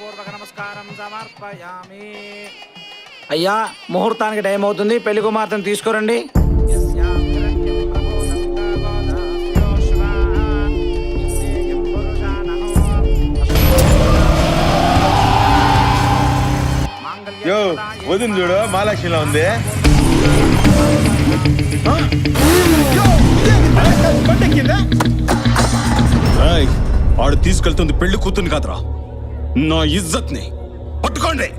పూర్వక నమస్కారం సమర్పయామి అయ్యా ముహూర్తానికి టైం అవుతుంది పెళ్ళి కుమార్తెను తీసుకురండి యో వదిన చూడు మహాలక్ష్మిలా ఉంది ఆడు తీసుకెళ్తుంది పెళ్ళి కూతుని కాదురా నా ఇజ్జత్ని. పట్టుకోండి.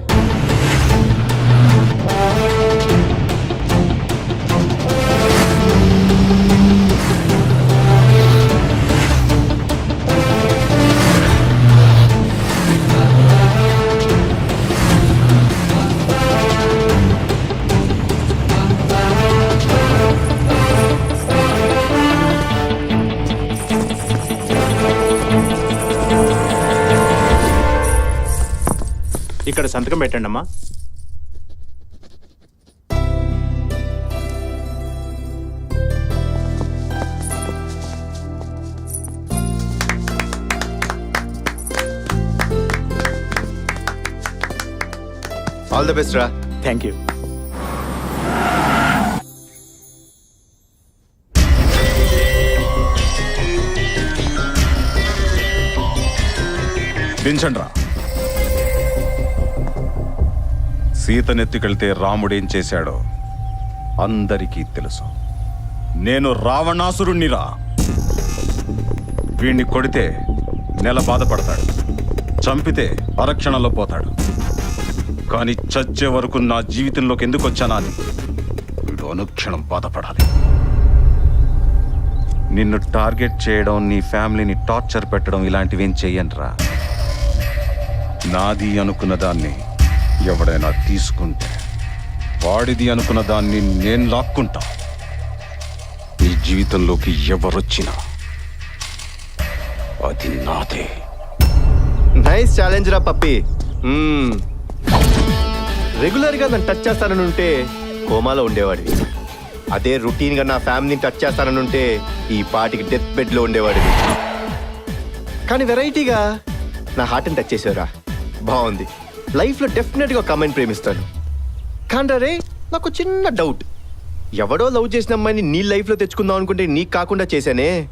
ఇక్కడ సంతకం పెట్టండి అమ్మా. ఆల్ ద బెస్ట్ రా థ్యాంక్ యూ దించండ్రా సీతనెత్తుకెళ్తే రాముడేం చేశాడో అందరికీ తెలుసు. నేను రావణాసురుణ్ణిరా. వీణ్ణి కొడితే నెల బాధపడతాడు. చంపితే అరక్షణలో పోతాడు. కానీ చచ్చే వరకు నా జీవితంలోకి ఎందుకు వచ్చానా అని వీడు అనుక్షణం బాధపడాలి. నిన్ను టార్గెట్ చేయడం నీ ఫ్యామిలీని టార్చర్ పెట్టడం ఇలాంటివేం చెయ్యనురా. నాది అనుకున్న దాన్ని ఎవడైనా తీసుకుంటే వాడిది అనుకున్న దాన్ని నేను లాక్కుంటా. నీ జీవితంలోకి ఎవరొచ్చినా అది నాదే. నైస్ ఛాలెంజ్ రా పప్పి. రెగ్యులర్గా నన్ను టచ్ చేస్తానని ఉంటే కోమాలో ఉండేవాడివి. అదే రొటీన్గా నా ఫ్యామిలీని టచ్ చేస్తానని ఉంటే ఈ పాటికి డెత్ బెడ్లో ఉండేవాడివి. కానీ వెరైటీగా నా హార్ట్ని టచ్ చేసేవరా. బాగుంది. లైఫ్లో డెఫినెట్గా ఒక అమ్మాయిని ప్రేమిస్తాను కానీ రే నాకు చిన్న డౌట్. ఎవడో లవ్ చేసిన అమ్మాయిని నీ లైఫ్లో తెచ్చుకుందాం అనుకుంటే నీకు కాకుండా చేశానే?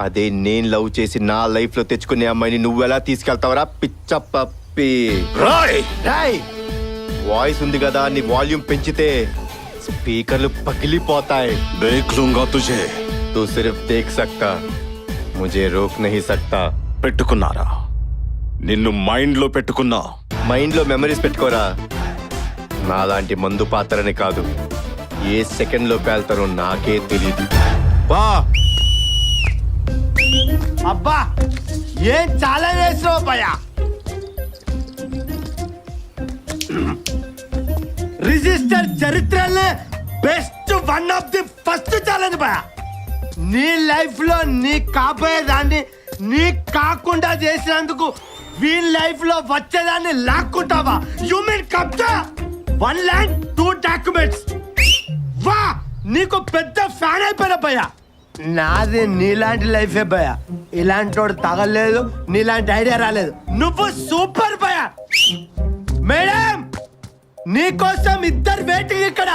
అదే నేను లవ్ చేసి నా లైఫ్లో తెచ్చుకునే అమ్మాయిని నువ్వెలా తీసుకెళ్తావరా పిచ్చ పప్పి? రాయ్! వాయిస్ ఉంది కదా అని వాల్యూమ్ పెంచితే స్పీకర్లు పగిలిపోతాయి. దేఖ్ లూంగా తుజే. తూ సిర్ఫ్ దేఖ్ సక్తా ముజే రోక్ నహీ సక్తా. పెట్టుకున్నారా? నిన్ను మైండ్లో పెట్టుకున్నా. మైండ్లో మెమరీస్ పెట్టుకోరా. నాలాంటి మందు పాత్రని కాదు. ఏ సెకండ్లో పేల్తారో నాకే తెలియదు బా! అబ్బా! ఏం చాలా చేసినావు భయ రిజిస్టర్ చరిత్రలో best one of the first challenge భయ నీ లైఫ్లో నీ కాబోయేదాన్ని నీ కాకుండా చేసినందుకు వీళ్ళ లైఫ్లో వచ్చేదాన్ని లాక్కుంటావా? యు మీన్ కబ్జా వన్ ల్యాండ్ టూ డాక్యుమెంట్స్ వా! నీకు పెద్ద ఫ్యాన్ అయిపోయిన భయ నాది నీలాంటి లైఫే భయ ఇలాంటి వాడు తగలేదు నీలాంటి ఐడియా రాలేదు. నువ్వు సూపర్ భయ మేడం నీకోసం ఇద్దరు వెయిటింగ్ ఇక్కడ.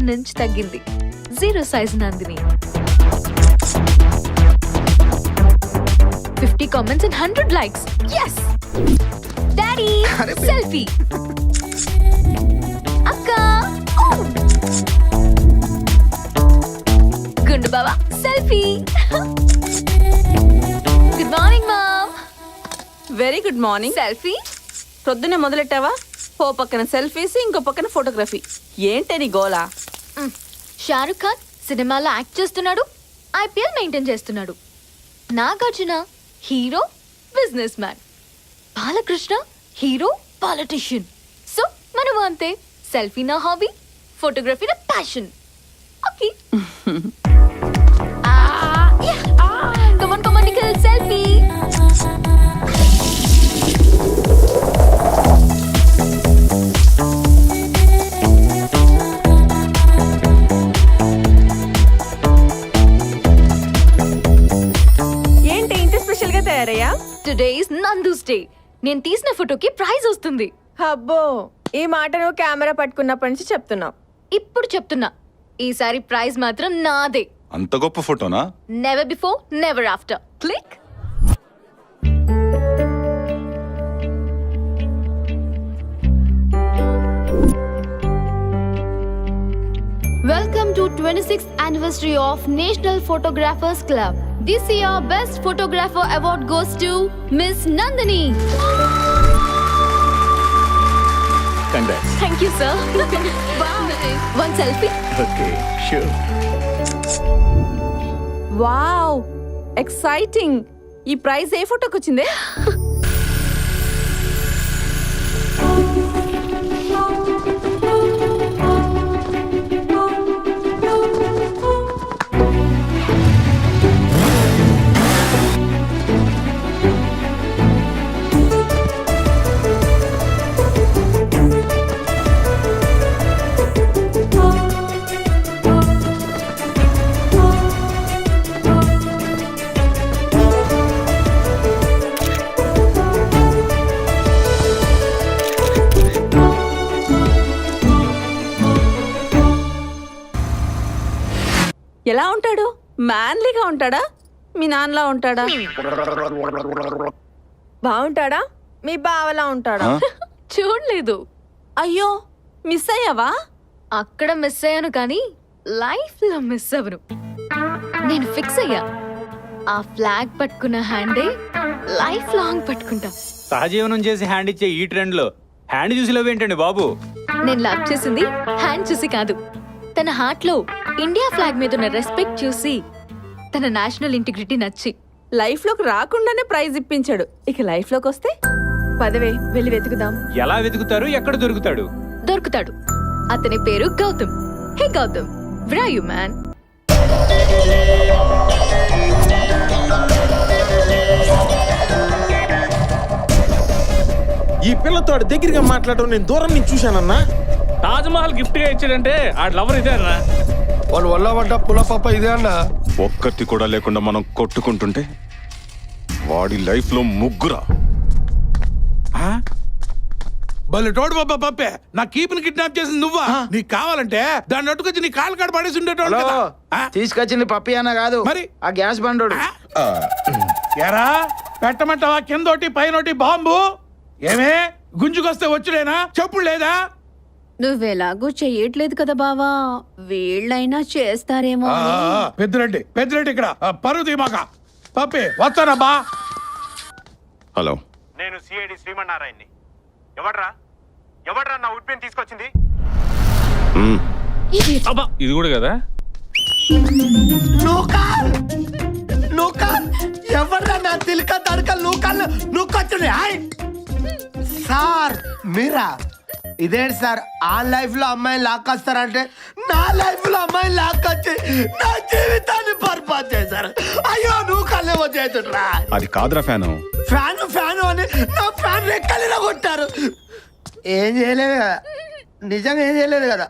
వన్ ఇంచ్ తగ్గింది. Zero size Nandini. Fifty comments and hundred likes yes daddy selfie అక్క. గుండు బాబా selfie good morning mom very good morning selfie పొద్దున్నే మొదలెట్టావా? ఓ పక్కన సెల్ఫీస్ ఇంకో పక్కన ఫోటోగ్రఫీ ఏంటే నీ గోలా? షారుఖ్ ఖాన్ సినిమాలో యాక్ట్ చేస్తున్నాడు ఐపీఎల్ మెయింటైన్ చేస్తున్నాడు. Nagarjuna hero businessman. Balakrishna hero politician. So మనం అంతే. సెల్ఫీ నా హాబీ ఫోటోగ్రఫీ నా ప్యాషన్. ఓకే. డే. నేను తీసిన ఫోటోకి ప్రైజ్ వస్తుంది. అబ్బో ఈ మాట నువ్వు కెమెరా పట్టుకున్నప్పటి నుంచి చెప్తున్నావు. ఇప్పుడు చెప్తున్నా. ఈసారి ప్రైజ్ మాత్రం నాదే. అంత గొప్ప ఫోటోనా? Never before never after click Welcome to 26th anniversary of National Photographers Club. This year Best Photographer Award goes to Miss Nandini. Congrats Thank you, sir. One selfie. Okay sure wow exciting ఈ prize ఏ ఫోటోకి వచ్చిందే ఎలా ఉంటాడు? మ్యాన్లీగా ఉంటాడా? మీ నాన్నలా ఉంటాడా? బాగుంటాడా? మీ బావలా ఉంటాడా? చూడలేదు. అయ్యో మిస్ అయ్యావా? అక్కడ మిస్ అయ్యాను కానీ లైఫ్లో మిస్ అవ్వను. నేను ఫిక్స్ అయ్యా. ఆ ఫ్లాగ్ పట్టుకున్న హ్యాండే లైఫ్ లాంగ్ పట్టుకుంటా. సహజీవనం చేసి హ్యాండ్ ఇచ్చే ఈ ట్రెండ్లో హ్యాండ్ చూసి లవ్ ఏంటండి బాబు? నేను లవ్ చేసింది హ్యాండ్ చూసి కాదు. తన హార్ట్లో ఇండియా ఫ్లాగ్ మీద ఉన్న రెస్పెక్ట్ చూసి తన నేషనల్ ఇంటిగ్రిటీ నచ్చి లైఫ్లోకి రాకుండానే ప్రైజ్ ఇప్పించాడు. ఇక లైఫ్లోకి వస్తే పదవే వెళ్ళి వెతుకుదాం. ఎలా వెతుకుతారు? ఎక్కడ దొరుకుతాడు? దొరుకుతాడు. అతని పేరు గౌతమ్. హే గౌతమ్ వ్రా యు మ్యాన్ ఈ పిల్లతో దగ్గరగా మాట్లాడటం నేను దూరం నుంచి చూశానన్నా. తాజ్ మహల్ గిఫ్ట్గా ఇచ్చాడంటే ఆ లవర్ ఇదే అన్న. వాళ్ళు వల్ల పడ్డ పులపప్ప ఇదే అన్న. ఒక్కటి కూడా లేకుండా మనం కొట్టుకుంటుంటే వాడి లైఫ్లో ముగ్గురా భలే తోడు బాబా పప్పే నా కీపుని కిడ్నాప్ చేసింది నువ్వా? నీకు కావాలంటే దాన్ని అట్టుకొచ్చి నీ కాలు కాడ పడేసి ఉండేటోడు కదా. ఆ? తీసుకొచ్చింది పప్పి అన్న కాదు. మరి? ఆ గ్యాస్ బండోడు. ఆ? ఎరా? పెట్టమంటావా? కిందోటి పైనోటి బాంబు? ఏమే? గుంజుకొస్తే వచ్చుడేనా? చెప్పుడు లేదా? నువ్వెలాగూ చెయ్యట్లేదు కదా బావా. వీళ్ళైనా చేస్తారేమో అని. పెద్దిరెడ్డి పెద్దిరెడ్డి ఇక్కడ. పరువు తీమాక పప్పి వస్తానబ్బా హలో. నేను సిఐడి శ్రీమన్నారాయణని ఎవడ్రా? ఎవడ్రా నా ఉడ్పిని తీసుకొచ్చింది? ఇది కూడా కదా? నూకాల్ నూకాల్ నా తిలక తడక నూకాల్ నూకొచ్చుని హాయ్! సార్ మీరా? ఇదేంటి సార్? ఆ లైఫ్లో అమ్మాయిని లాక్కొస్తారంటే నా లైఫ్లో అమ్మాయిని లాక్కొచ్చి నా జీవితాన్ని బర్బాద్ చేశారు. అయ్యో నువ్వు కళ్ళేమో చేతుట్రా అది కాదురా ఫ్యాను. ఫ్యాన్ ఫ్యాన్ అని నా ఫ్యాన్ రెక్కలిలో కొట్టారు. ఏం చేయలేదు కదా? నిజంగా ఏం చేయలేదు కదా?